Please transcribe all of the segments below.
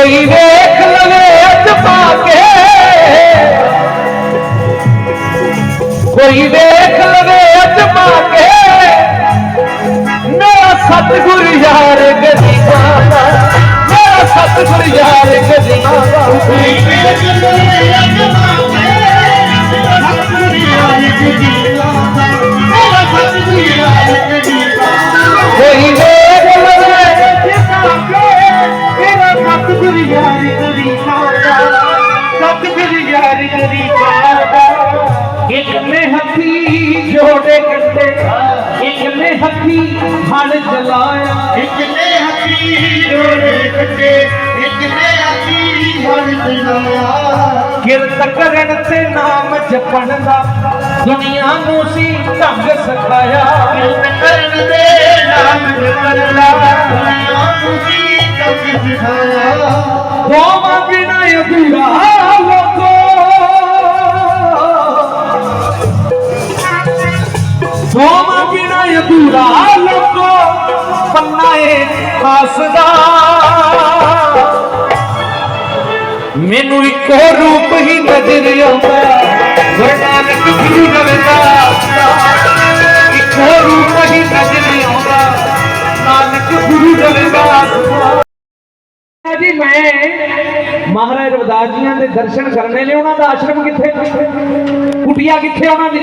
ਕੋਈ ਵੇਖ ਲਵੇ ਅਜਮਾ ਕੇ ਕੋਈ ਵੇਖ ਲਵੇ ਅਜਮਾ ਕੇ ਮੇਰਾ ਸਤਿਗੁਰ ਯਾਰ ਗਰੀਬਾਂ ਮੇਰਾ ਸਤਿਗੁਰ ਯਾਰ ਗਰੀਬਾਂ ਕੋਈ ਵੇਖ ਲਵੇ ਅਜਮਾ ਕੇ बात फिर यार करी एक ने हथी जोड़े कंधे एक ने हथी हल चलाया एक ने हथी जोड़े कंधे एक ने हथी हल चलाया किरत करण से नाम जपन का दुनिया नु सी ढंग सिखाया। किरत करण ते नाम जपण दा। दुनिया नु सी ढंग सिखाया। दोवा बिना अधूरा ਬਿਨਾ ਅਧੂਰਾ ਲੋਕੋ ਪੰਨਾ ਏ ਖਾਸ ਦਾ। ਮੈਨੂੰ ਇੱਕੋ ਰੂਪ ਹੀ ਨਜ਼ਰ ਆਉਂਦਾ ਗੁਰੂ ਗੁਰੂ ਰਵਿਦਾਸ ਦਾ। ਇੱਕੋ ਰੂਪ ਹੀ ਨਜ਼ਰ ਆਉਂਦਾ ਨਾਨਕ ਗੁਰੂ ਰਵਿਦਾਸ ਦਾ। ਜੀ ਮੈਂ ਮਹਾਰਾਜ ਰਵਿਦਾਸ ਜੀਆਂ ਦੇ ਦਰਸ਼ਨ ਕਰਨੇ ਲਈ ਉਹਨਾਂ ਦਾ ਆਸ਼ਰਮ ਕਿੱਥੇ? ਕੁਟਿਆ ਕਿੱਥੇ ਉਹਨਾਂ ਦੀ?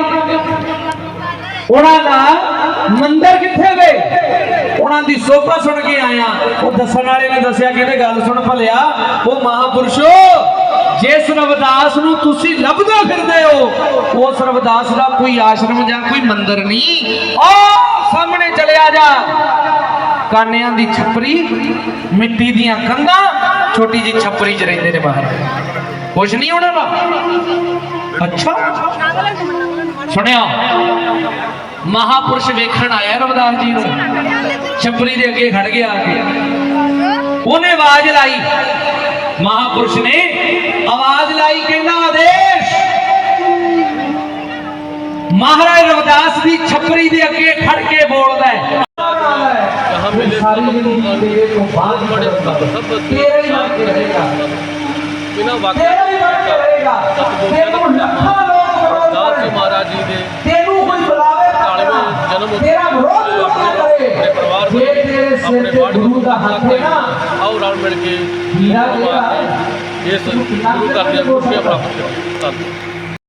ਉਹਨਾਂ ਦਾ ਮੰਦਿਰ ਕਿੱਥੇ ਵੇ ਉਹਨਾਂ ਦੀ ਸੋਭਾ ਸੁਣ ਕੇ ਆਇਆ ਉਹ ਦੱਸਣ ਵਾਲੇ ਨੇ ਦੱਸਿਆ ਕਹਿੰਦੇ ਗੱਲ ਸੁਣ ਭਲਿਆ ਉਹ ਮਹਾਪੁਰਸ਼ੋ ਜਿਸ ਰਵਿਦਾਸ ਨੂੰ ਤੁਸੀਂ ਲੱਭਦੇ ਫਿਰਦੇ ਹੋ ਉਸ ਰਵਿਦਾਸ ਦਾ ਕੋਈ ਆਸ਼ਰਮ ਜਾਂ ਕੋਈ ਮੰਦਿਰ ਨਹੀਂ ਉਹ ਸਾਹਮਣੇ ਚਲਿਆ ਜਾ ਕਾਨਿਆਂ ਦੀ ਛੱਪਰੀ ਮਿੱਟੀ ਦੀਆਂ ਕੰਧਾਂ ਛੋਟੀ ਜੀ ਛੱਪਰੀ 'ਚ ਰਹਿੰਦੇ ਨੇ ਬਾਹਰ ਕੁਛ ਨਹੀਂ ਉਹਨਾਂ ਦਾ ਅੱਛਾ ਸੁਣਿਆ ਮਹਾਪੁਰਸ਼ ਵੇਖਣ ਆਇਆ ਰਵਿਦਾਸ ਜੀ ਨੂੰ। ਛੱਪਰੀ ਦੇ ਅੱਗੇ ਖੜ ਗਿਆ ਆ ਕੇ। ਉਹਨੇ ਆਵਾਜ਼ ਲਾਈ। ਮਹਾਪੁਰਸ਼ ਨੇ ਆਵਾਜ਼ ਲਾਈ ਕਹਿੰਦਾ ਆਦੇਸ਼ ਮਹਾਰਾਜ ਰਵਿਦਾਸ ਦੀ ਛੱਪਰੀ ਦੇ ਅੱਗੇ ਖੜ ਕੇ ਬੋਲਦਾ ਹੈ। ਸਾਰੀ ਜ਼ਿੰਦਗੀ ਤੇਰੇ ਤੋਂ ਬਾਅਦ ਬੜੇ ਤੇਰੇ ਹੀ ਨਾਲ ਰਹੇਗਾ। ਬਿਨਾਂ ਵਾਕਿਆ ਤੇਰਾ ਹੀ ਵਕਤ ਰਹੇਗਾ। ਤੈਨੂੰ ਲੱਖਾਂ ਲੋਕ ਦਾਸ ਜੀ ਵਿਰੋਧ ਮਹਾਰਾਜ ਜੀ ਦੇ ਤੈਨੂੰ ਕੋਈ ਬੁਲਾਵੇ ਤਾਂ ਤਾਲਵੇਂ ਜਨਮ ਤੇਰਾ ਵਿਰੋਧ ਲੋਕ ਨਾ ਕਰੇ ਆਪਣੇ ਪਰਿਵਾਰ ਜੇ ਤੇਰੇ ਸਿਰ ਤੇ ਗੁਰੂ ਦਾ ਹੱਥ ਹੈ ਨਾ ਆਓ ਰਲ ਮਿਲ ਕੇ ਹੀਰਾ ਕੇ ਇਸ ਗੁਰੂ ਘਰ ਦੀਆਂ ਖੁਸ਼ੀਆਂ ਪ੍ਰਾਪਤ ਕਰੋ ਧੰਨਵਾਦ